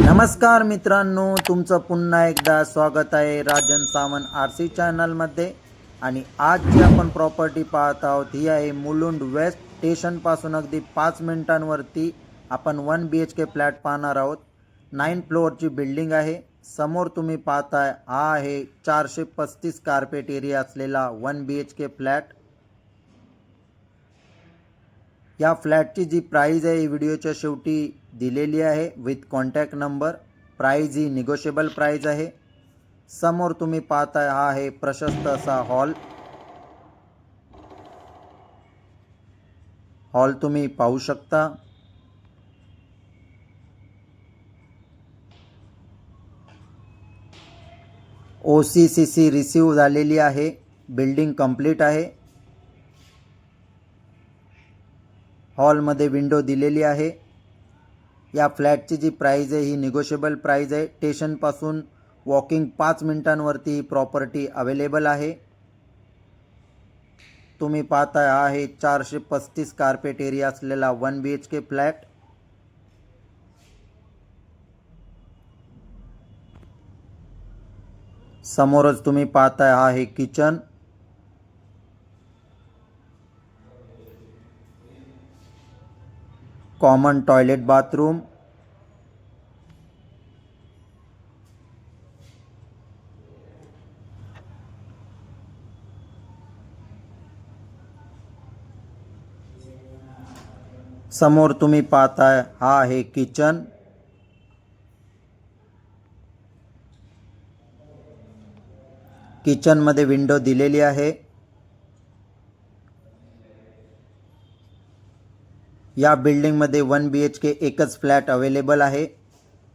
नमस्कार मित्रांनो तुमचं पुन्हा एकदा स्वागत आहे राजन सावंत आर सी चॅनलमध्ये आणि आज जी आपण प्रॉपर्टी पाहत आहोत ही आहे मुलुंड वेस्ट स्टेशनपासून अगदी पाच मिनिटांवरती आपण one B H K flat पाहणार आहोत. नाईन फ्लोअरची बिल्डिंग आहे. समोर तुम्ही पाहताय हा आहे चारशे पस्तीस कार्पेट एरिया असलेला one B H K flat या फ्लॅटची जी प्राईज आहे, ही व्हिडिओच्या शेवटी दिलेली आहे. विथ कॉन्टॅक्ट नंबर प्राईज ही निगोशिएबल प्राईज आहे. समोर तुम्ही पाहताय, हा आहे प्रशस्त असा हॉल हॉल तुम्ही पाहू शकता. O C C C receive आहे. बिल्डिंग कंप्लीट आहे. हॉलमध्ये विंडो दिलेली आहे. या फ्लॅटची जी प्राईज आहे ही निगोशिएबल प्राईज आहे. स्टेशनपासून वॉकिंग पाच मिनिटांवरती ही प्रॉपर्टी अवेलेबल आहे. तुम्ही पाहता हा आहे चारशे पस्तीस कार्पेट एरिया असलेला one B H K flat समोरच तुम्ही पाहताय हा आहे किचन कॉमन टॉयलेट बाथरूम समोर तुम्ही पाहताय हा आहे किचन किचनमध्ये विंडो दिलेली आहे. या बिल्डिंगमध्ये वन बी एच के एकच फ्लॅट अवेलेबल आहे.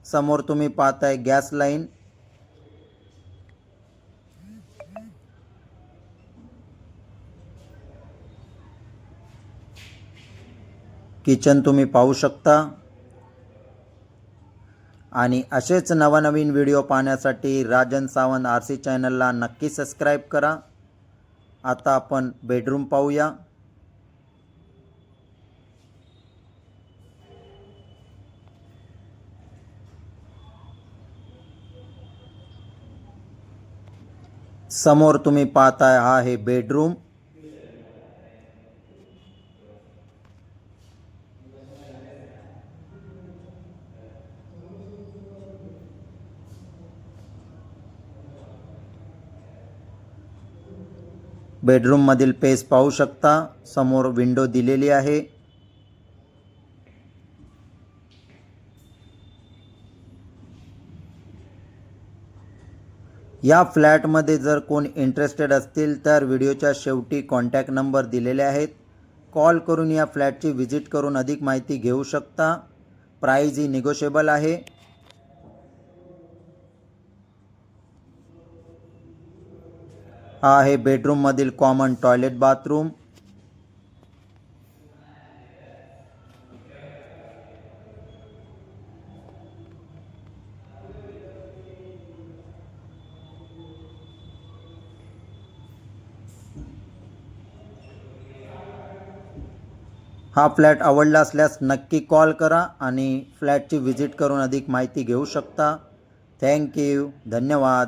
समोर तुम्ही पाहताय गॅस लाईन. किचन तुम्ही पाहू शकता. आणि असेच नवनवीन व्हिडिओ पाहण्यासाठी राजन सावंत आर सी चॅनलला नक्की सबस्क्राईब करा. आता आपण बेडरूम पाहूया. समोर तुम्ही पाहताय हा आहे बेडरूम. बेडरूममधील पेस पाहू शकता. समोर विंडो दिलेली आहे. या फ्लॅटमध्ये जर कोण इंटरेस्टेड असतील तर व्हिडिओच्या शेवटी कॉन्टॅक्ट नंबर दिलेले आहेत. कॉल करून या फ्लॅटची व्हिजिट करून अधिक माहिती घेऊ शकता. प्राईज ही निगोशिएबल आहे. हा आहे बेडरूममधील कॉमन टॉयलेट बाथरूम हा फ्लॅट आवडला असल्यास नक्की कॉल करा आणि फ्लॅटची व्हिजिट करून अधिक माहिती घेऊ शकता. थँक्यू धन्यवाद.